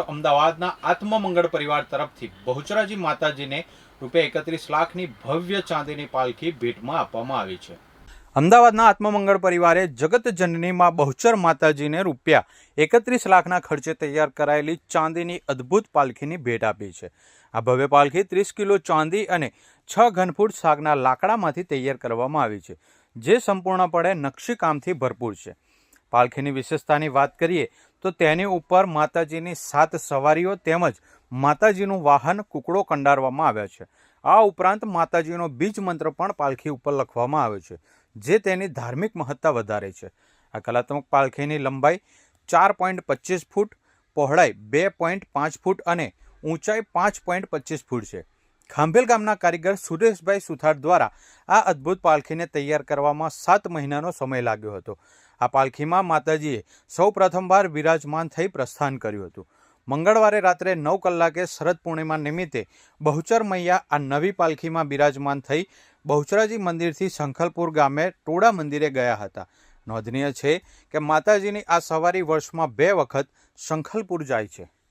તો અમદાવાદના આત્મમંગળ પરિવાર તરફથી બહુચરાજી માતાજીને રૂપિયા એકત્રીસ લાખની ભવ્ય ચાંદીની પાલખી ભેટમાં આપવામાં આવી છે. અમદાવાદના આત્મમંગળ પરિવારે જગત જનનીમાં બહુચર માતાજીને રૂપિયા એકત્રીસ લાખના ખર્ચે તૈયાર કરાયેલી ચાંદીની અદ્ભુત પાલખીની ભેટ આપી છે. આ ભવ્ય પાલખી ત્રીસ કિલો ચાંદી અને છ ઘનફૂટ સાગના લાકડામાંથી તૈયાર કરવામાં આવી છે, જે સંપૂર્ણપણે નકશીકામથી ભરપૂર છે. પાલખીની વિશેષતાની વાત કરીએ તો તેની ઉપર માતાજીની સાત સવારીઓ તેમજ માતાજીનું વાહન, કુકડો કંડારવામાં આવ્યા છે. આ ઉપરાંત માતાજીનો બીજ મંત્ર પણ પાલખી ઉપર લખવામાં આવ્યો છે, જે તેની ધાર્મિક મહત્તા વધારે છે. આ કલાત્મક પાલખીની લંબાઈ ચાર પોઈન્ટ પચીસ ફૂટ, પહોળાઈ બે પોઈન્ટ પાંચ ફૂટ અને ઊંચાઈ પાંચ પોઈન્ટ પચીસ ફૂટ છે. ખાંભેલ ગામના કારીગર સુરેશભાઈ સુથાર દ્વારા આ અદ્ભુત પાલખીને તૈયાર કરવામાં સાત મહિનાનો સમય લાગ્યો હતો. આ પાલખીમાં માતાજીએ સૌ પ્રથમવાર વિરાજમાન થઈ પ્રસ્થાન કર્યું હતું. મંગળવારે રાત્રે નવ કલાકે શરદ પૂર્ણિમા નિમિત્તે બહુચર મૈયા આ નવી પાલખીમાં બિરાજમાન થઈ બહુચરાજી મંદિરથી શંખલપુર ગામે ટોડા મંદિરે ગયા હતા. નોંધનીય છે કે માતાજીની આ સવારી વર્ષમાં બે વખત શંખલપુર જાય છે.